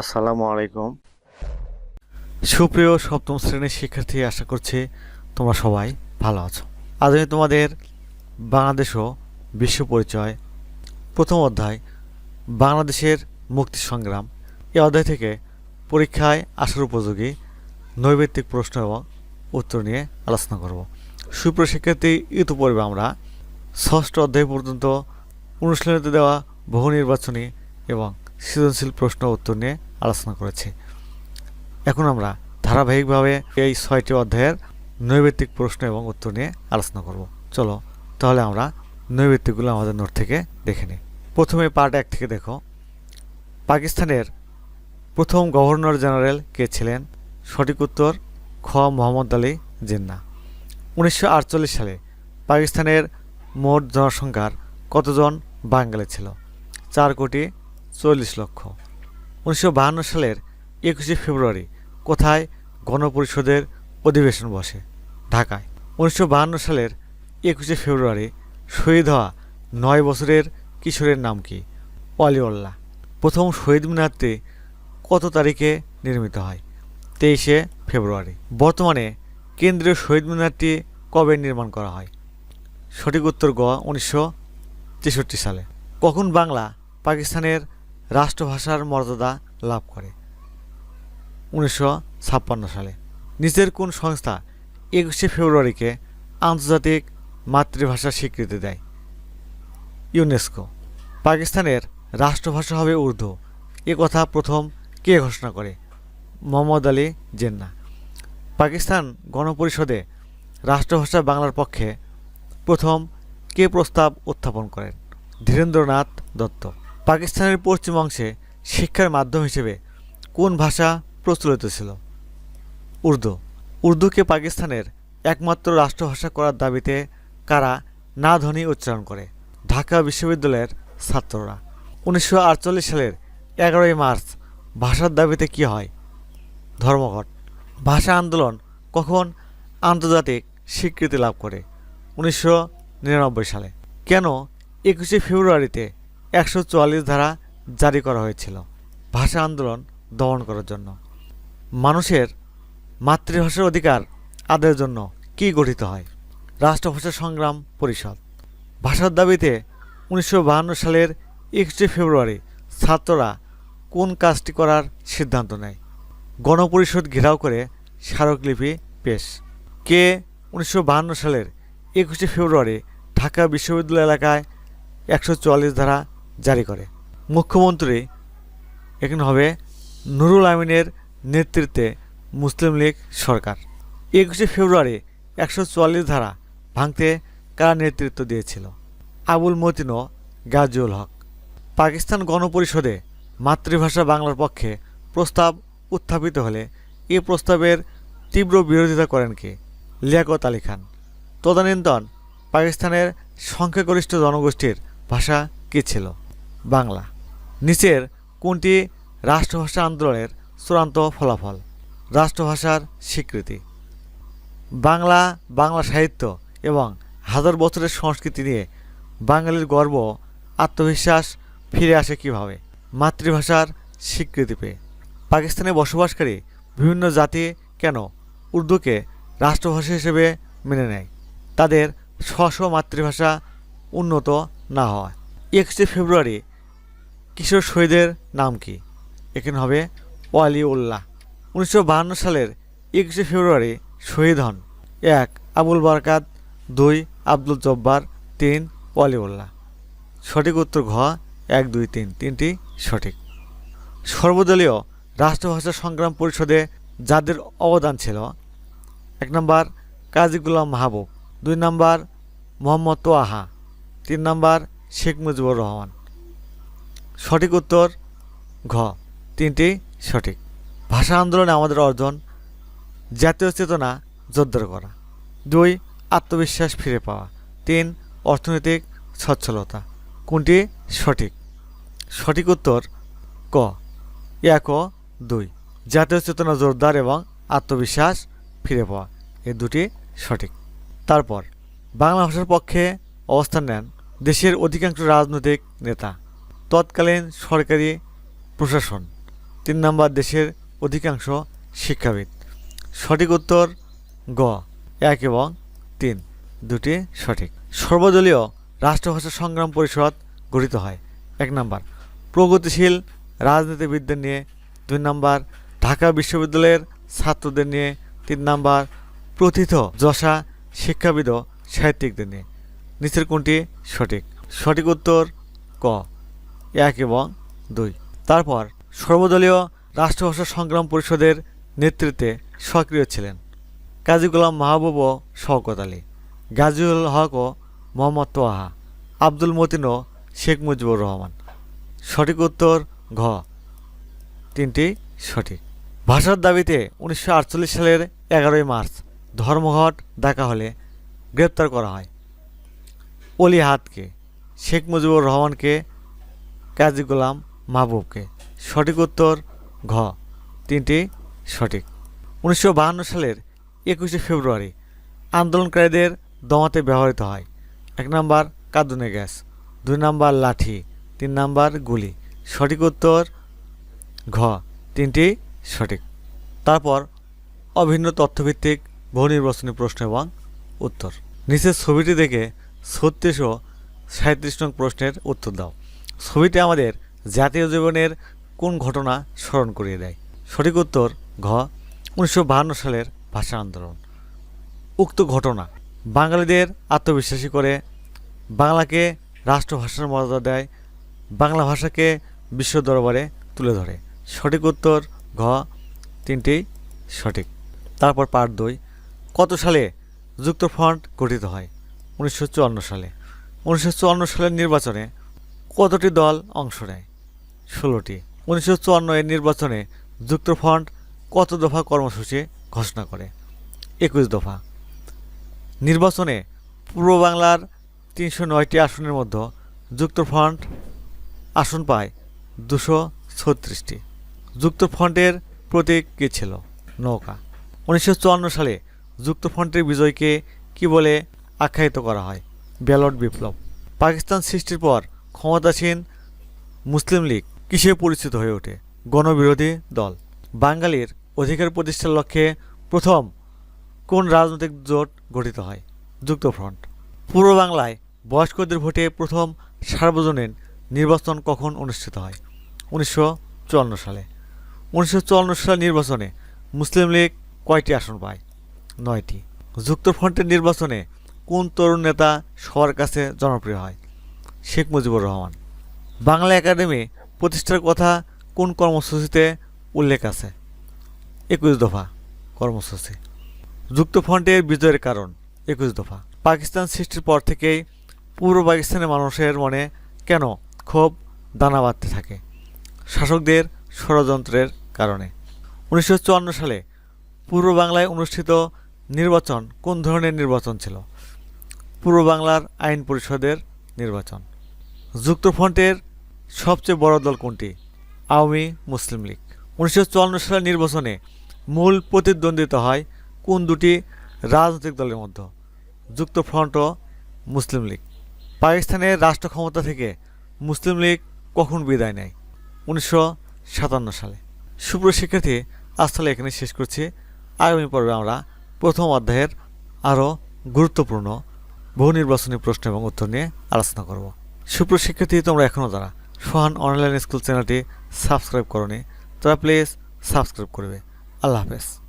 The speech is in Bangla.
আসসালামু আলাইকুম। সুপ্রিয় সপ্তম শ্রেণির শিক্ষার্থী, আশা করছি তোমরা সবাই ভালো আছো। আজ আমি তোমাদের বাংলাদেশ ও বিশ্ব পরিচয় প্রথম অধ্যায়, বাংলাদেশের মুক্তি সংগ্রাম। এই অধ্যায় থেকে পরীক্ষায় আসার উপযোগী নৈবেত্তিক প্রশ্ন এবং উত্তর নিয়ে আলোচনা করব। সুপ্রিয় শিক্ষার্থী, ইতিপূর্বে আমরা ষষ্ঠ অধ্যায় পর্যন্ত অনুশীলনীতে দেওয়া বহু নির্বাচনী এবং সৃজনশীল প্রশ্ন উত্তর নিয়ে আলোচনা করেছি। এখন আমরা ধারাবাহিকভাবে এই ছয়টি অধ্যায়ের নৈবেত্তিক প্রশ্ন এবং উত্তর নিয়ে আলোচনা করব। চলো, তাহলে আমরা নৈবেত্তিকগুলো আমাদের নোট থেকে দেখে নিই। প্রথমে পার্ট এক থেকে দেখো। পাকিস্তানের প্রথম গভর্নর জেনারেল কে ছিলেন? সঠিক উত্তর, খ. মোহাম্মদ আলী জিন্না। উনিশশো আটচল্লিশ সালে পাকিস্তানের মোট জনসংখ্যার কতজন বাঙালি ছিল? চার কোটি চল্লিশ লক্ষ। উনিশশো সালের একুশে ফেব্রুয়ারি কোথায় গণপরিষদের অধিবেশন বসে? ঢাকায়। উনিশশো সালের একুশে ফেব্রুয়ারি শহীদ হওয়া নয় বছরের কিশোরের নাম কি? অলিউল্লাহ। প্রথম শহীদ মিনারটি কত তারিখে নির্মিত হয়? তেইশে ফেব্রুয়ারি। বর্তমানে কেন্দ্রীয় শহীদ মিনারটি কবে নির্মাণ করা হয়? সঠিক উত্তর গ উনিশশো তেষট্টি সালে। কখন বাংলা পাকিস্তানের রাষ্ট্রভাষার মর্যাদা লাভ করে। উনিশশো ছাপ্পান্ন সালে নিচের কোন সংস্থা একুশে ফেব্রুয়ারিকে আন্তর্জাতিক মাতৃভাষা স্বীকৃতি দেয়। ইউনেস্কো। পাকিস্তানের রাষ্ট্রভাষা হবে উর্দু। এ কথা প্রথম কে ঘোষণা করে? মোহাম্মদ আলী জেন্না পাকিস্তান গণপরিষদে রাষ্ট্রভাষা বাংলার পক্ষে প্রথম কে প্রস্তাব উত্থাপন করেন? ধীরেন্দ্রনাথ দত্ত। পাকিস্তানের পশ্চিম অংশে শিক্ষার মাধ্যম হিসেবে কোন ভাষা প্রচলিত ছিল? উর্দু। উর্দুকে পাকিস্তানের একমাত্র রাষ্ট্রভাষা করার দাবিতে কারা না ধ্বনি উচ্চারণ করে? ঢাকা বিশ্ববিদ্যালয়ের ছাত্ররা। উনিশশো আটচল্লিশ সালের এগারোই মার্চ ভাষার দাবিতে কী হয়? ধর্মঘট। ভাষা আন্দোলন কখন আন্তর্জাতিক স্বীকৃতি লাভ করে? উনিশশো নিরানব্বই সালে। কেন একুশে ফেব্রুয়ারিতে একশো চুয়াল্লিশ ধারা জারি করা হয়েছিল ভাষা আন্দোলন দমন করার জন্য। মানুষের মাতৃভাষার অধিকার আদায়ের জন্য কী গঠিত হয়? রাষ্ট্রভাষা সংগ্রাম পরিষদ। ভাষার দাবিতে উনিশশো সালের একুশে ফেব্রুয়ারি ছাত্ররা কোন কাজটি করার সিদ্ধান্ত নেয়? গণপরিষদ ঘেরাও করে স্মারকলিপি পেশ। কে উনিশশো সালের একুশে ফেব্রুয়ারি ঢাকা বিশ্ববিদ্যালয় এলাকায় একশো চুয়াল্লিশ ধারা জারি করে। মুখ্যমন্ত্রী এখানে হবে নুরুল আমিনের নেতৃত্বে মুসলিম লীগ সরকার। একুশে ফেব্রুয়ারি একশো চুয়াল্লিশ ধারা ভাঙতে কারা নেতৃত্ব দিয়েছিল? আবুল মতিন গাজিউল হক। পাকিস্তান গণপরিষদে মাতৃভাষা বাংলার পক্ষে প্রস্তাব উত্থাপিত হলে এ প্রস্তাবের তীব্র বিরোধিতা করেন কে? লিয়াকত আলী খান। তদানীন্তন পাকিস্তানের সংখ্যাগরিষ্ঠ জনগোষ্ঠীর ভাষা কী ছিল? বাংলা। নিচের কোনটি রাষ্ট্রভাষা আন্দোলনের চূড়ান্ত ফলাফল? রাষ্ট্রভাষার স্বীকৃতি। বাংলা বাংলা সাহিত্য এবং হাজার বছরের সংস্কৃতি নিয়ে বাঙালির গর্ব, আত্মবিশ্বাস ফিরে আসে কীভাবে? মাতৃভাষার স্বীকৃতি পেয়ে। পাকিস্তানে বসবাসকারী বিভিন্ন জাতি কেন উর্দুকে রাষ্ট্রভাষা হিসেবে মেনে নেয়? তাদের স্ব মাতৃভাষা উন্নত না হওয়ায়। একুশে ফেব্রুয়ারি কিশোর শহীদের নাম কি? এখানে হবে ওয়ালি উল্লাহ উনিশশো সালের একুশে ফেব্রুয়ারি শহীদ হন। এক, আবুল বারকাত। দুই, আব্দুল জব্বার। তিন, ওয়ালিউল্লাহ। সঠিক উত্তর ঘ, এক, দুই, তিন। তিনটি সঠিক। সর্বদলীয় রাষ্ট্রভাষা সংগ্রাম পরিষদে যাদের অবদান ছিল, এক নম্বর কাজী গুলাম মাহবুব, দুই নম্বর মোহাম্মদ তোয়াহা, তিন নম্বর শেখ মুজিবুর রহমান। সঠিক উত্তর ঘ। তিনটি সঠিক। ভাষা আন্দোলনে আমাদের অর্জন জাতীয় চেতনা জোরদার করা। দুই, আত্মবিশ্বাস ফিরে পাওয়া। তিন, অর্থনৈতিক সচ্ছলতা। কোনটি সঠিক? সঠিক উত্তর ক। এক ও দুই। জাতীয় চেতনা জোরদার এবং আত্মবিশ্বাস ফিরে পাওয়া। এই দুটি সঠিক। তারপর, বাংলা ভাষার পক্ষে অবস্থান নেন দেশের অধিকাংশ রাজনৈতিক নেতা। তৎকালীন সরকারি প্রশাসন। তিন নম্বর দেশের অধিকাংশ শিক্ষাবিদ। সঠিক উত্তর গ, এক এবং তিন। দুটি সঠিক। সর্বদলীয় রাষ্ট্রভাষা সংগ্রাম পরিষদ গঠিত হয়। এক নম্বর, প্রগতিশীল রাজনীতিবিদদের নিয়ে। দুই নাম্বার, ঢাকা বিশ্ববিদ্যালয়ের ছাত্রদের নিয়ে। তিন নাম্বার, প্রথিত যশা শিক্ষাবিদ সাহিত্যিকদের নিয়ে। নিচের কোনটি সঠিক? সঠিক উত্তর ক এক এবং দুই। তারপর সর্বদলীয় রাষ্ট্রভাষা সংগ্রাম পরিষদের নেতৃত্বে সক্রিয় ছিলেন কাজী গোলাম মাহবুব ও শওকত আলী, গাজীউল হক ও মোহাম্মদ তোয়াহা, আব্দুল মতিন ও শেখ মুজিবুর রহমান। সঠিক উত্তর ঘ। তিনটি সঠিক। ভাষার দাবিতে উনিশশো আটচল্লিশ সালের এগারোই মার্চ ধর্মঘট ডাকা হলে গ্রেপ্তার করা হয়। অলি হাতকে শেখ মুজিবুর রহমানকে কাজী গোলাম মাহবুবকে। সঠিক উত্তর ঘ। তিনটি সঠিক। উনিশশো সালের একুশে ফেব্রুয়ারি আন্দোলনকারীদের দমাতে ব্যবহৃত হয়। এক নাম্বার কাঁদুনে গ্যাস, দুই নাম্বার লাঠি, তিন নাম্বার গুলি। সঠিক উত্তর ঘ। তিনটি সঠিক। তারপর অভিন্ন তথ্যভিত্তিক বহু নির্বাচনী প্রশ্ন এবং উত্তর। নিচের ছবিটি দেখে ছত্রিশ ও সাঁত্রিশ নং প্রশ্নের উত্তর দাও। ছবিটি আমাদের জাতীয় জীবনের কোন ঘটনা স্মরণ করিয়ে দেয়? সঠিক উত্তর ঘ, উনিশশো সালের ভাষা আন্দোলন। উক্ত ঘটনা বাঙালিদের আত্মবিশ্বাসী করে, বাংলাকে রাষ্ট্রভাষার মর্যাদা দেয়, বাংলা ভাষাকে বিশ্ব দরবারে তুলে ধরে। সঠিক উত্তর ঘ, তিনটি সঠিক। তারপর পার্ট দুই, কত সালে যুক্তফ্রন্ট গঠিত হয়? উনিশশো চুয়ান্ন সালে। উনিশশো চুয়ান্ন সালের নির্বাচনে কতটি দল অংশ নেয়? ষোলোটি। উনিশশো চুয়ান্ন এর নির্বাচনে যুক্তফ্রন্ট কত দফা কর্মসূচি ঘোষণা করে? একুশ দফা। নির্বাচনে পূর্ব বাংলার তিনশো নয়টি আসনের মধ্যে যুক্তফ্রন্ট আসন পায় দুশো ছত্রিশটি। যুক্তফ্রন্টের প্রতীক কী ছিল? নৌকা। উনিশশো চুয়ান্ন সালে যুক্তফ্রন্টের বিজয়কে কি বলে আখ্যায়িত করা হয়? ব্যালট বিপ্লব। পাকিস্তান সৃষ্টির পর ক্ষমতাসীন মুসলিম লীগ কিসে পরিচিত হয়ে ওঠে? গণবিরোধী দল। বাঙালির অধিকার প্রতিষ্ঠার লক্ষ্যে প্রথম কোন রাজনৈতিক জোট গঠিত হয়? যুক্তফ্রন্ট। পূর্ব বাংলায় বয়স্কদের ভোটে প্রথম সার্বজনীন নির্বাচন কখন অনুষ্ঠিত হয়? উনিশশো চুয়ান্ন সালে। উনিশশো চুয়ান্ন সালের নির্বাচনে মুসলিম লীগ কয়টি আসন পায়? নয়টি। যুক্তফ্রন্টের নির্বাচনে কোন তরুণ নেতা সবার কাছে জনপ্রিয় হয়? শেখ মুজিবুর রহমান। বাংলা একাডেমি প্রতিষ্ঠার কথা কোন কর্মসূচিতে উল্লেখ আছে? একুশ দফা কর্মসূচি। যুক্তফ্রন্টের বিজয়ের কারণ, একুশ দফা। পাকিস্তান সৃষ্টির পর থেকেই পূর্ব পাকিস্তানের মানুষের মনে কেন ক্ষোভ, দানা বাঁধতে থাকে? শাসকদের ষড়যন্ত্রের কারণে। উনিশশো চুয়ান্ন সালে পূর্ব বাংলায় অনুষ্ঠিত নির্বাচন কোন ধরনের নির্বাচন ছিল? পূর্ব বাংলার আইন পরিষদের নির্বাচন। যুক্তফ্রন্টের সবচেয়ে বড় দল কোনটি? আওয়ামী মুসলিম লীগ। উনিশশো চুয়ান্ন সালের নির্বাচনে মূল প্রতিদ্বন্দ্বিতা হয় কোন দুটি রাজনৈতিক দলের মধ্যে? যুক্তফ্রন্ট ও মুসলিম লীগ। পাকিস্তানের রাষ্ট্র ক্ষমতা থেকে মুসলিম লীগ কখন বিদায় নেয়? উনিশশো সাতান্ন সালে। সুপ্র শিক্ষার্থী, আজ এখানে শেষ করছি। আগামী পর্বে আমরা প্রথম অধ্যায়ের আরও গুরুত্বপূর্ণ বহু নির্বাচনী প্রশ্ন এবং উত্তর নিয়ে আলোচনা করব। সুপ্র শিক্ষার্থী তোমরা এখনও যারা। সোহান অনলাইন স্কুল চ্যানেলটি সাবস্ক্রাইব করনি, তারা প্লিজ সাবস্ক্রাইব করবে। আল্লাহ হাফেজ।